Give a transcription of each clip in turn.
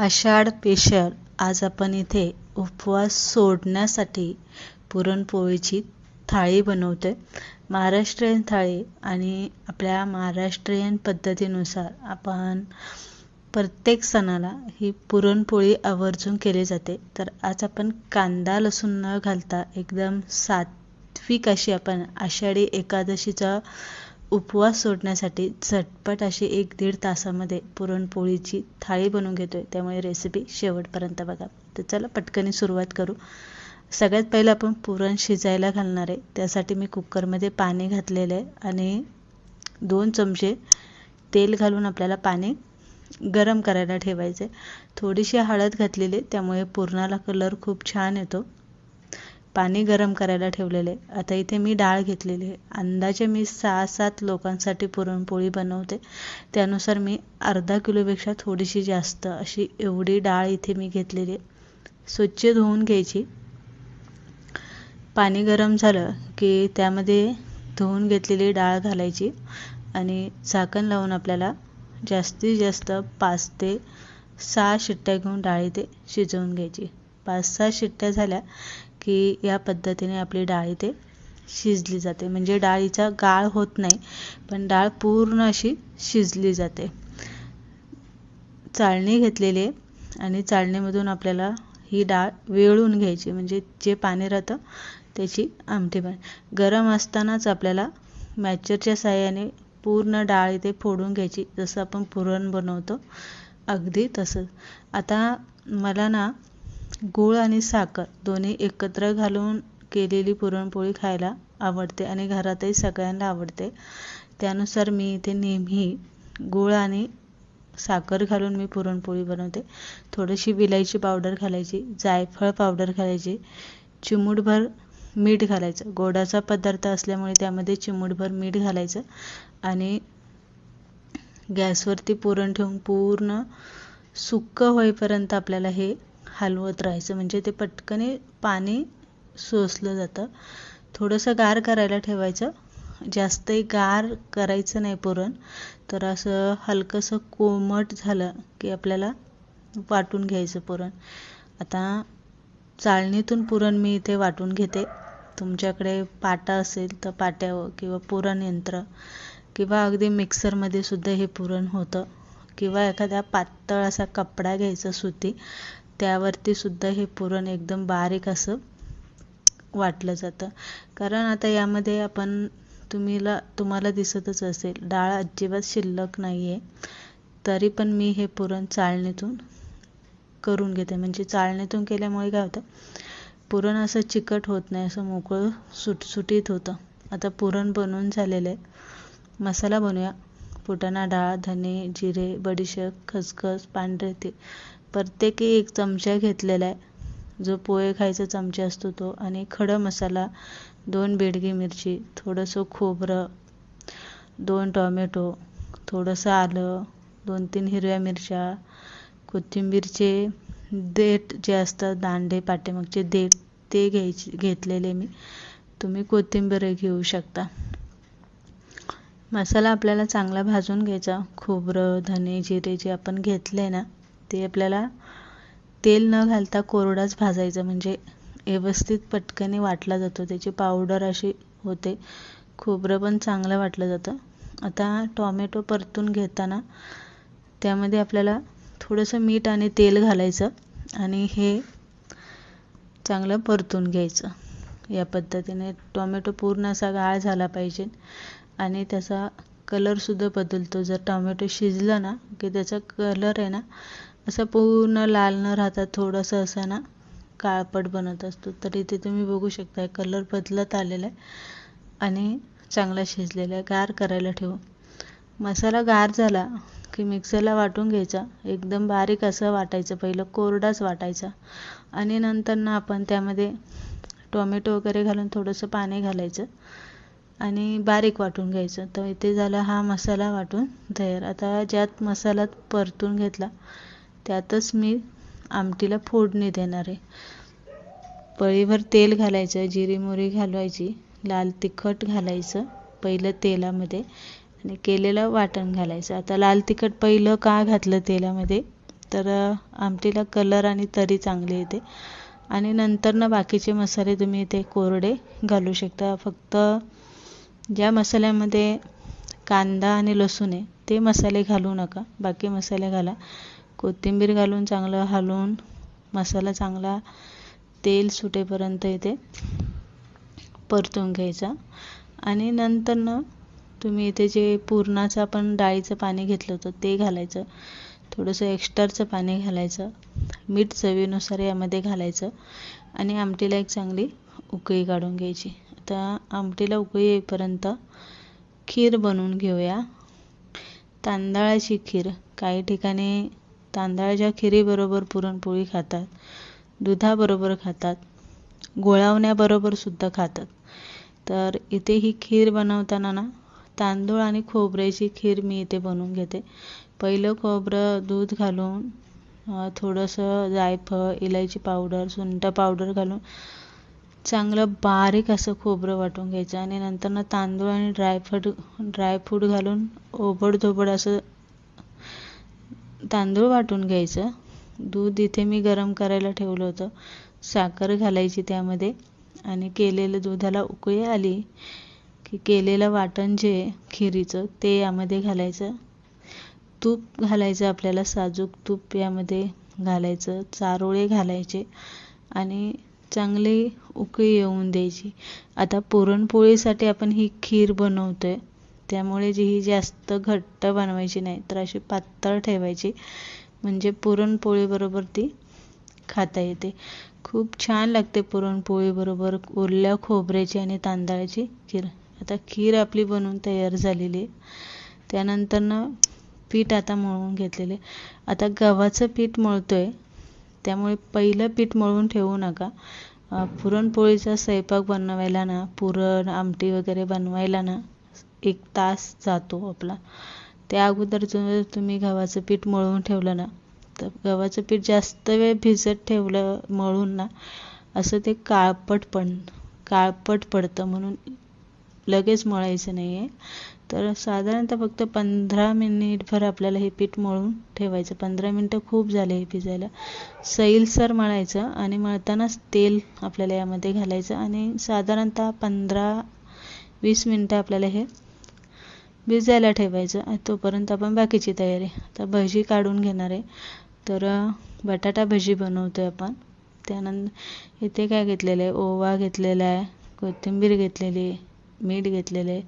आषाढ pressure आज आपण इथे उपवास सोडण्यासाठी पुरणपोळीची थाळी बनवतोय. महाराष्ट्रीयन थाळी आणि आपल्या महाराष्ट्रीयन पद्धतीनुसार आपण प्रत्येक सणाला ही पुरणपोळी आवर्जून केली जाते. तर आज आपण कांदा लसूण न घालता एकदम सात्विक अशी आपण आषाढी एकादशीचा उपवास सोडण्यासाठी झटपट अशी एक दीड तासामध्ये पुरणपोळीची थाळी बनवून घेतो आहे त्यामुळे रेसिपी शेवटपर्यंत बघा. तर चला पटकनी सुरुवात करू. सगळ्यात पहिलं आपण पुरण शिजायला घालणार आहे. त्यासाठी मी कुकरमध्ये पाणी घातलेलं आहे आणि दोन चमचे तेल घालून आपल्याला पाणी गरम करायला ठेवायचे थोडीशी हळद घातलेली त्यामुळे पुरणाला कलर खूप छान येतो. पाणी गरम करायला ठेवलेले. आता इथे मी डाळ घेतलेली आहे. अंदाजे मी सहा सात लोकांसाठी पुरणपोळी बनवते. त्यानुसार मी अर्धा किलोपेक्षा थोडीशी जास्त अशी एवढी डाळ इथे मी घेतलेली आहे. स्वच्छ धुवून घ्यायची. पाणी गरम झालं की त्यामध्ये धुवून घेतलेली डाळ घालायची आणि झाकण लावून आपल्याला जास्तीत जास्त पाच ते सहा शिट्ट्या घेऊन डाळ इथे शिजवून घ्यायची. पाच सहा शिट्ट्या झाल्या की या पद्धतीने आपली डाळ इथे शिजली जाते. म्हणजे डाळीचा गाळ होत नाही पण डाळ पूर्ण अशी शिजली जाते. चाळणी घेतलेली आहे आणि चाळणीमधून आपल्याला ही डाळ वेळून घ्यायची. म्हणजे जे पाणी राहतं त्याची आमटी बन गरम असतानाच आपल्याला मॅचरच्या साह्याने पूर्ण डाळ इथे फोडून घ्यायची. जसं आपण पुरण बनवतो अगदी तसंच आता मला ना गूळ आणि साखर दोन्ही एकत्र घालून केलेली पुरणपोळी खायला आवडते आणि घरातही सगळ्यांना आवडते. त्यानुसार मी इथे नेहमी गूळ आणि साखर घालून मी पुरणपोळी बनवते. थोडीशी विलायची पावडर घालायची जायफळ पावडर घालायची चिमूटभर मीठ घालायचं. गोडाचा पदार्थ असल्यामुळे त्यामध्ये चिमूटभर मीठ घालायचं आणि गॅसवरती पुरण ठेवून पूर्ण सुक्क होईपर्यंत आपल्याला हे हलवत राहायचं. म्हणजे ते पटकने पाणी सोसलं जातं. थोडंसं गार करायला ठेवायचं. जास्तही गार करायचं नाही पुरण. तर असं हलकंसं कोमट झालं की आपल्याला वाटून घ्यायचं पुरण. आता चाळणीतून पुरण मी इथे वाटून घेते. तुमच्याकडे पाटा असेल तर पाट्यावर किंवा पुरण यंत्र किंवा अगदी मिक्सरमध्ये सुद्धा हे पुरण होतं. किंवा एखाद्या पातळ असा कपडा घ्यायचा सुती. त्यावरती सुद्धा हे पुरण एकदम बारीक असं वाटलं जातं. कारण आता यामध्ये आपण तुम्हीला तुम्हाला दिसतच असेल डाळ अजिबात शिल्लक नाही आहे तरी पण मी हे पुरण चाळणीतून करून घेते. म्हणजे चाळणीतून केल्यामुळे काय होतं पुरण असं चिकट होत नाही असं मोकळं सुटसुटीत होतं. आता पुरण बनवून झालेलं आहे. मसाला बनवूया फुटाणा डाळ धने जिरे बडीशेप खसखस पांढरे ते प्रत्येकी एक चमचा घेतलेला आहे. जो पोहे खायचा चमचा असतो तो आणि खडं मसाला दोन बेडगी मिरची थोडंसं खोबरं दोन टॉमॅटो थोडंसं आलं दोन तीन हिरव्या मिरच्या कोथिंबीरचे देठ जे असतात दांडे पाठीमागचे देठ ते घ्यायचे घेतलेले मी. तुम्ही कोथिंबीर घेऊ शकता. मसाला आपल्याला चांगला भाजून घ्यायचा. खोबरं धने जिरे जे आपण घेतले ना ते आपल्याला तेल न घालता कोरडाच भाजायचं. म्हणजे व्यवस्थित पटकने वाटला जातो. त्याची पावडर अशी होते. खोबरं पण चांगलं वाटलं जातं. आता टॉमॅटो परतून घेताना त्यामध्ये आपल्याला थोडंसं मीठ आणि तेल घालायचं आणि हे चांगलं परतून घ्यायचं. या पद्धतीने टॉमॅटो पूर्ण असा गाळ झाला पाहिजे आणि त्याचा कलरसुद्धा बदलतो. जर टॉमॅटो शिजलं ना की त्याचा कलर आहे ना असं पूर्ण लाल न राहता थोडंसं असं ना काळपट बनत असतो. तर इथे तुम्ही बघू शकता कलर बदलत आलेला आहे आणि चांगला शिजलेला आहे. गार करायला ठेवू. मसाला गार झाला की मिक्सरला वाटून घ्यायचा. एकदम बारीक असं वाटायचं. पहिलं कोरडाच वाटायचा. आणि नंतर ना आपण त्यामध्ये टोमॅटो वगैरे घालून थोडंसं पाणी घालायचं आणि बारीक वाटून घ्यायचं. तर इथे झाला हा मसाला वाटून तयार. आता ज्यात मसाला परतून घेतला त्यातच मी आमटीला फोडणी देणार आहे. पळीभर तेल घालायचं जिरी मोरी घालवायची लाल तिखट घालायचं पहिलं तेलामध्ये आणि केलेलं वाटण घालायचं. आता लाल तिखट पहिलं का घातलं तेलामध्ये? तर आमटीला कलर आणि तरी चांगली येते. आणि नंतर ना बाकीचे मसाले तुम्ही इथे कोरडे घालू शकता. फक्त ज्या मसाल्यामध्ये कांदा आणि लसूण आहे ते मसाले घालू नका. बाकी मसाले घाला. कोथिंबीर घालून चांगलं हलवून मसाला चांगला तेल सुटेपर्यंत इथे परतून घ्यायचा. आणि नंतर ना तुम्ही इथे जे पुरणाचं आपण डाळीचं पाणी घेतलं होतं ते घालायचं. थोडंसं एक्स्ट्राचं पाणी घालायचं. मीठ चवीनुसार यामध्ये घालायचं. आणि आमटीला एक चांगली उकळी काढून घ्यायची. आता आमटीला उकळी येईपर्यंत खीर बनवून घेऊया. तांदळाची खीर काही ठिकाणी तांदळाच्या खिरीबरोबर पुरणपोळी खातात दुधाबरोबर खातात गोळावण्याबरोबर सुद्धा खातात. तर इथे ही खीर बनवताना ना तांदूळ आणि खोबऱ्याची खीर मी इथे बनवून घेते. पहिलं खोबरं दूध घालून थोडंसं जायफळ इलायची पावडर सुंठ पावडर घालून चांगलं बारीक असं खोबरं वाटून घ्यायचं आणि नंतर ना तांदूळ आणि ड्रायफ्रूट ड्रायफ्रूट घालून ओबडधोबड असं तांदूळ वाटून घ्यायचं. दूध इथे मी गरम करायला ठेवलं होतं. साखर घालायची त्यामध्ये. आणि केलेलं दुधाला उकळी आली की केलेलं वाटण जे खिरीचं ते यामध्ये घालायचं. तूप घालायचं आपल्याला साजूक तूप यामध्ये घालायचं. चारोळे घालायचे आणि चांगली उकळी येऊन द्यायची. आता पुरणपोळीसाठी आपण ही खीर बनवतो आहे त्यामुळे जी ही जास्त घट्ट बनवायची नाही तर अशी पातळ ठेवायची. म्हणजे पुरणपोळीबरोबर ती खाता येते. खूप छान लागते पुरणपोळीबरोबर ओल्या खोबऱ्याची आणि तांदळाची खीर. आता खीर आपली बनवून तयार झालेली आहे. त्यानंतरनं पीठ आता मळून घेतलेले. आता गव्हाचं पीठ मळतो आहे त्यामुळे पहिलं पीठ मळून ठेवू नका. पुरणपोळीचा स्वयंपाक बनवायला ना पुरण आमटी वगैरे बनवायला ना एक तास जातो आपला. त्या अगोदर जर तुम्ही गव्हाचं पीठ मळून ठेवलं ना तर गव्हाचं पीठ जास्त वेळ भिजत ठेवलं मळून ना असं ते काळपट पण काळपट पडतं म्हणून लगेच मळायचं नाही आहे तर साधारणतः फक्त पंधरा मिनिटभर आपल्याला हे पीठ मळून ठेवायचं. पंधरा मिनटं खूप झाले हे भिजायला. सैलसर मळायचं आणि मळतानाच तेल आपल्याला यामध्ये घालायचं आणि साधारणतः पंधरा वीस मिनटं आपल्याला हे भिजायला ठेवायचं. आणि तोपर्यंत आपण बाकीची तयारी. आता भजी काढून घेणार आहे. तर बटाटा भजी बनवतो आहे आपण. त्यानंतर इथे काय घेतलेलं आहे? ओवा घेतलेला आहे. कोथिंबीर घेतलेली आहे. मीठ घेतलेलं आहे.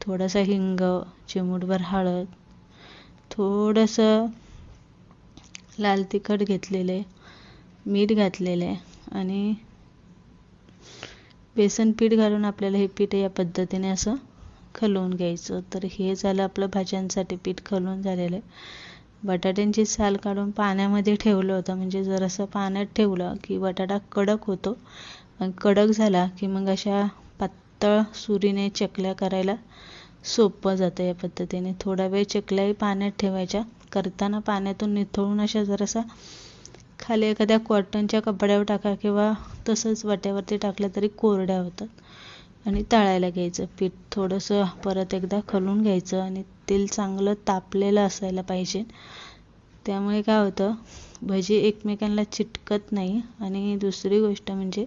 थोडासा हिंग चिमूटभर हळद. थोडंसं लाल तिखट घेतलेलं आहे. मीठ घातलेलं आहे. आणि बेसन पीठ घालून आपल्याला हे पीठ या पद्धतीने असं खलवून घ्यायचं. तर हे झालं आपलं भाज्यांसाठी पीठ खलवून झालेलं आहे. बटाट्यांची साल काढून पाण्यामध्ये ठेवलं होतं. म्हणजे जरासं पाण्यात ठेवलं की बटाटा कडक होतो. आणि कडक झाला की मग अशा पातळ सुरीने चकल्या करायला सोपं जातं या पद्धतीने. थोडा वेळ चकल्याही पाण्यात ठेवायच्या. करताना पाण्यातून निथळून अशा जरासा खाली एखाद्या कॉटनच्या कपड्यावर टाका किंवा तसंच वाट्यावरती टाकलं तरी कोरड्या होतात. आणि तळायला घ्यायचं. पीठ थोडंसं परत एकदा खलून घ्यायचं आणि तेल चांगलं तापलेलं असायला पाहिजे. त्यामुळे काय होतं भजी एकमेकांना चिटकत नाही. आणि दुसरी गोष्ट म्हणजे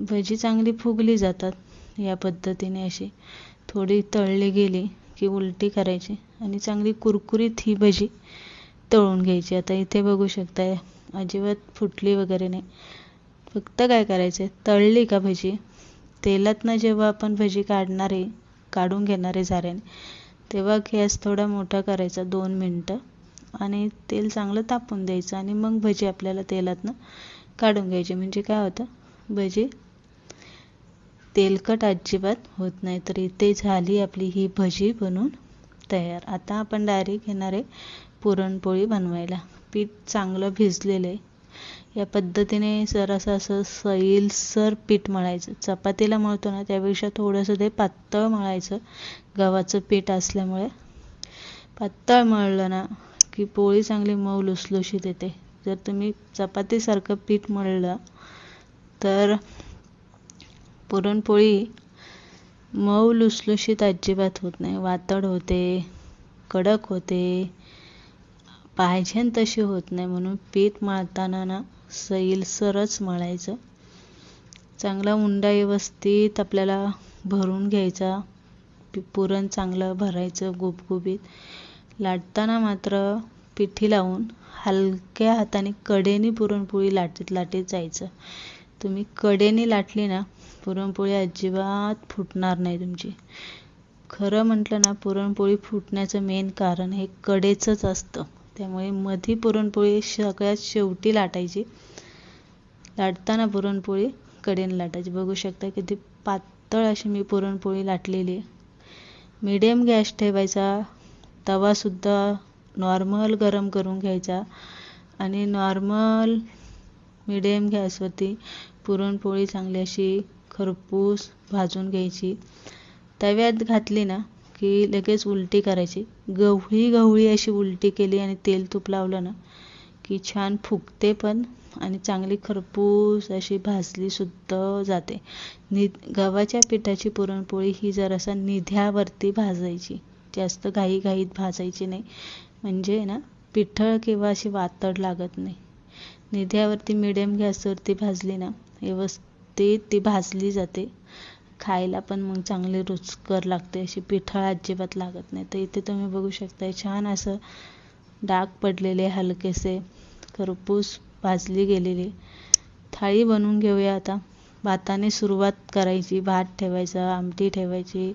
भजी चांगली फुगली जातात या पद्धतीने अशी. थोडी तळली गेली की उलटी करायची आणि चांगली कुरकुरीत ही भजी तळून घ्यायची. आता इथे बघू शकताय अजिबात फुटली वगैरे नाही. फक्त काय करायचं तळली का भजी? तेलातनं जेव्हा आपण भजी काढणार आहे काढून घेणारे झाऱ्याने तेव्हा गॅस थोडा मोठा करायचा दोन मिनटं. आणि तेल चांगलं तापून द्यायचं आणि मग भजी आपल्याला तेलातनं काढून घ्यायची. म्हणजे काय होतं? भजी तेलकट अजिबात होत नाही तर इथे झाली आपली ही भजी बनून तयार. आता आपण डायरेक्ट घेणार आहे पुरणपोळी बनवायला. पीठ चांगलं भिजलेलं आहे. या पद्धतीने जरासं असं सैलसर पीठ मळायचं. चपातीला मळतो ना त्यापेक्षा थोडंसं ते पातळ मळायचं. गव्हाचं पीठ असल्यामुळे. पातळ मळलं ना की पोळी चांगली मऊ लुसलुशीत येते. जर तुम्ही चपातीसारखं पीठ मळलं तर पुरणपोळी मऊ लुसलुशीत अजिबात होत नाही. वातड होते कडक होते. पाहिजे तशी होत नाही म्हणून पीठ मळताना ना सैलसरच मळायचं. चांगला उंडा व्यवस्थित आपल्याला भरून घ्यायचा. पुरण चांगलं भरायचं गुबगुबीत. लाटताना मात्र पिठी लावून हलक्या हाताने कडेने पुरणपोळी लाटीत लाटीत जायचं. तुम्ही कडेने लाटली ना पुरणपोळी अजिबात फुटणार नाही तुमची. खरं म्हटलं ना पुरणपोळी फुटण्याचं मेन कारण हे कडेचंच असतं. त्यामुळे मधी पुरणपोळी सगळ्यात शेवटी लाटायची. लाटताना पुरणपोळी कडेने लाटायची. बघू शकता किती पातळ अशी मी पुरणपोळी लाटलेली आहे. मीडियम गॅस ठेवायचा. तवासुद्धा नॉर्मल गरम करून घ्यायचा. आणि नॉर्मल मिडियम गॅसवरती पुरणपोळी चांगली अशी खरपूस भाजून घ्यायची. तव्यात घातली ना की लगेच उलटी करायची. गवळी गवळी अशी उलटी केली आणि तेल तूप लावलं ना की छान फुगते पण आणि चांगली खरपूस अशी भाजली सुद्धा जाते. नि गव्हाच्या पिठाची पुरणपोळी ही जरासा निध्यावरती भाजायची जास्त घाईघाईत भाजायची नाही म्हणजे ना पिठळ किंवा अशी वातड लागत नाही. निध्यावरती मिडियम गॅसवरती भाजली ना व्यवस्थित ती भाजली जाते. खायला पण मग चांगली रुचकर लागते अशी पिठळ अजिबात लागत नाही. तर इथे तुम्ही बघू शकता छान असं डाग पडलेले हलकेसे खरपूस भाजली गेलेली. थाळी बनवून घेऊया आता. भाताने सुरुवात करायची भात ठेवायचा आमटी ठेवायची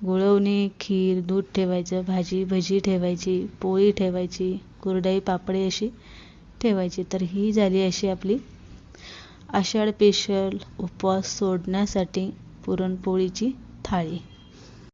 गुळवणी खीर दूध ठेवायचं भाजी भजी ठेवायची पोळी ठेवायची कुरडई पापडी अशी ठेवायची. तर ही झाली अशी आपली आषाढ पेशल उपवास सोडण्यासाठी पुरणपोळीची थाळी